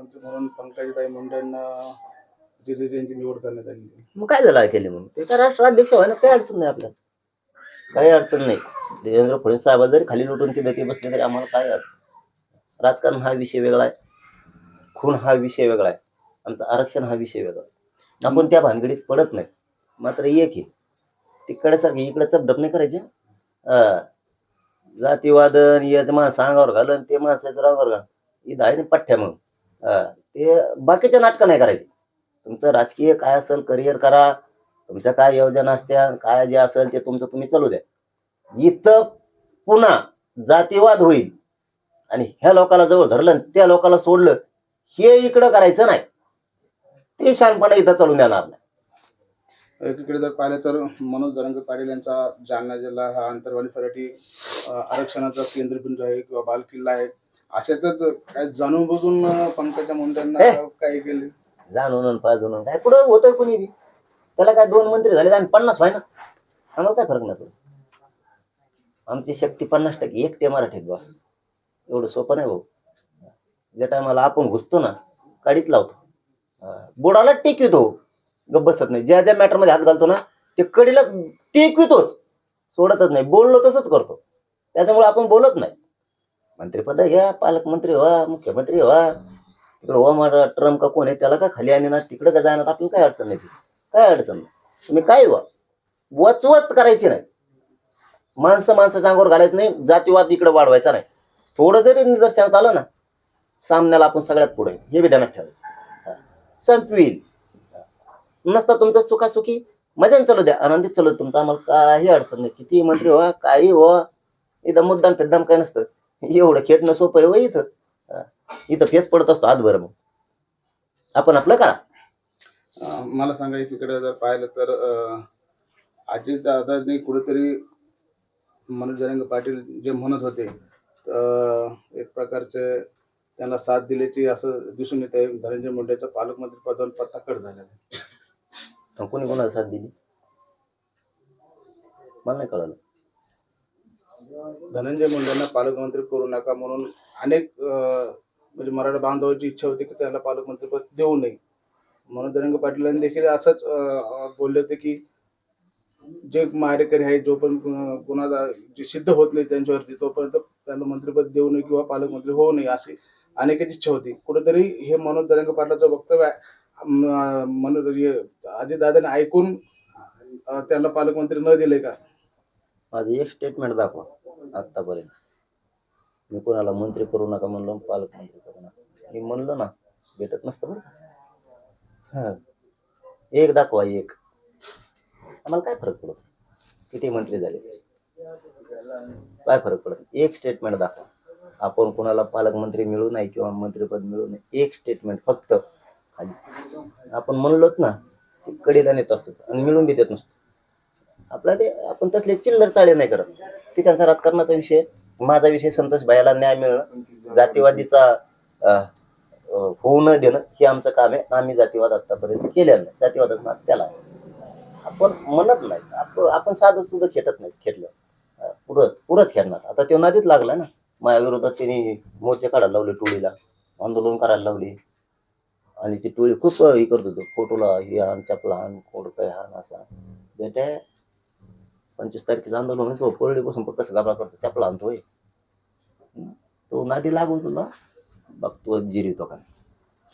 पालकमंत्री म्हणून पंकजाताई मुंडेंना त्यांची निवड करण्यात आली मग काय झालं केले म्हणून ते काय राष्ट्राध्यक्ष व्हायला काही अडचण नाही आपल्याला? काही अडचण नाही. देवेंद्र फडणवीस साहेब जरी खाली लुटून ते धके बसले तरी आम्हाला काय अडचण? राजकारण हा विषय वेगळा आहे. खून हा विषय वेगळा आहे. आमचं आरक्षण हा विषय वेगळा आहे. आपण त्या भानगडीत पडत नाही. मात्र एक आहे. तिकडे सारखी इकडे चपडप नाही करायचे? जातीवादन याचं माणसं अंगावर घालन ते माणसाचं अंगावर घाल. इथं आहे ना पठ्ठ्या मग. ते बाकीच्या नाटकं नाही करायचे. तुमचं राजकीय काय असेल करिअर करा. तुमच्या काय योजना असत्या काय जे असेल ते तुमचं तुम्ही चालू द्या. इथं पुन्हा जातीवाद होईल. आणि ह्या लोकाला जवळ धरलं आणि त्या लोकाला सोडलं हे इकडं करायचं नाही. ते शानपणा इथं चालून देणार नाही. एकीकडे जर पाहिलं तर मनोज जरंगे पाटील यांचा जालना जिल्हा हा अंतरवालीसाठी आरक्षणाचा केंद्रबिंदू आहे किंवा बालकिल्ला आहे. अशाच काय जाणून बुजून पंकजा मुंडेंना. काय केले? जाणून पाजून काय? पुढं होतोय कोणी बी? त्याला काय दोन मंत्री झाले आणि पन्नास व्हाय ना? आम्हाला काय फरक नाही आमची शक्ती पन्नास टक्के एकटे मराठीत बस. एवढं सोपं नाही भाऊ. ज्या टायमाला आपण घुसतो ना काडीच लावतो. बुडाला टेकवितो गप बसत नाही. ज्या ज्या मॅटरमध्ये हात घालतो ना ते कडीला टेकवितोच सोडतच नाही. बोललो तसंच करतो. त्याच्यामुळे आपण बोलत नाही. मंत्रिपद घ्या पालकमंत्री व्हा मुख्यमंत्री व्हा. तिकडे ओमार ट्रम्प का कोण आहे त्याला का खाली आणि ना तिकडं का जाणार आपल्याला काय अडचण नाही काय अडचण नाही. तुम्ही काय व्हा? वचवत करायची नाही. माणसं माणसं अंगावर घालायचं नाही जातीवाद इकडे वाढवायचा नाही. थोडं जरी निदर्शनात आलं ना सामन्याला आपण सगळ्यात पुढे हे विधानात ठेवायचं. हा. संपवील. नसता तुमचं सुखासुखी मजाने चालू द्या आनंदीत चालू द्या. तुमचं आम्हाला काही अडचण नाही. किती मंत्री व्हा काही व्हा एकदम मुद्दाम फिद्दाम काय नसतं. एवढं खेळणं सोपं आहे हो इथं. इथं फेस पडत असतो हात बरं मग. आपण आपलं करा. अं, मला सांगा एकीकडे जर पाहिलं तर अजित दादांनी कुठेतरी मनोज जरंगे पाटील जे म्हणत होते अं, एक प्रकारचे त्यांना साथ दिल्याची असं दिसून येत आहे धनंजय मुंडेचं पालकमंत्री पदावर पत्ता कट झालेला आहे. कोणी कोणाला साथ दिली? मला नाही कळलं. धनंजय मुंडेंना पालकमंत्री करू नका म्हणून अनेक म्हणजे मराठा बांधवाची इच्छा होती की त्यांना पालकमंत्रीपद देऊ नये. म्हणून धनंजय पाटीलांनी देखील असंच बोलले होते की जे मारेकरी आहेत जो पण गुन्हा- जे सिद्ध होत नाही त्यांच्यावरती तोपर्यंत त्यांना मंत्रिपद देऊ नये किंवा पालकमंत्री होऊ नये अशी अनेकांची इच्छा होती. कुठेतरी हे मनोज दरंग पाटलाचं वक्तव्य आहे. अं, मनोज ऐकून त्यांना पालकमंत्री न दिले का? माझं एक स्टेटमेंट दाखवा. आत्तापर्यंत. मी कोणाला मंत्री करू नका म्हणलो पालकमंत्री करू नका मी म्हणलो ना भेटत नसतं बरं का? एक दाखवा एक. आम्हाला काय फरक पडत? किती मंत्री झाले? काय फरक पडत? एक स्टेटमेंट दाखवा. आपण कोणाला पालकमंत्री मिळू नाही किंवा मंत्रीपद मिळू नये एक स्टेटमेंट फक्त. आपण म्हणलोत ना ते कडीला नेत असतात आणि मिळून बी देत नसतो. आपला ते आपण तसले चिल्लर चाळे नाही करत. ते त्यांचा राजकारणाचा विषय माझा विषय संतोष भाईला न्याय मिळणं जातीवादीचा होऊ न देणं हे आमचं काम आहे. आम्ही जातीवाद आतापर्यंत केलेलं नाही. जातीवादच ना त्याला आपण म्हणत नाही. आपण आपण साधं सुद्धा खेटत नाही खेटलं. पुरत पुरत खेळणार. आता तो नादीत लागला ना. माझ्या विरोधात त्यांनी मोर्चे काढायला लावले टोळीला. आंदोलन करायला लावले. आणि ती टोळी खूप हे करत होतो. फोटोला हे आण चपला आण कोड काय हाण असा बेटे पंचवीस तारखेचं आंदोलन होईल तो परळीपासून कसं गाबा करतो चपला आणतोय. तो नादी लागू तुला. बघतो जिरी तो का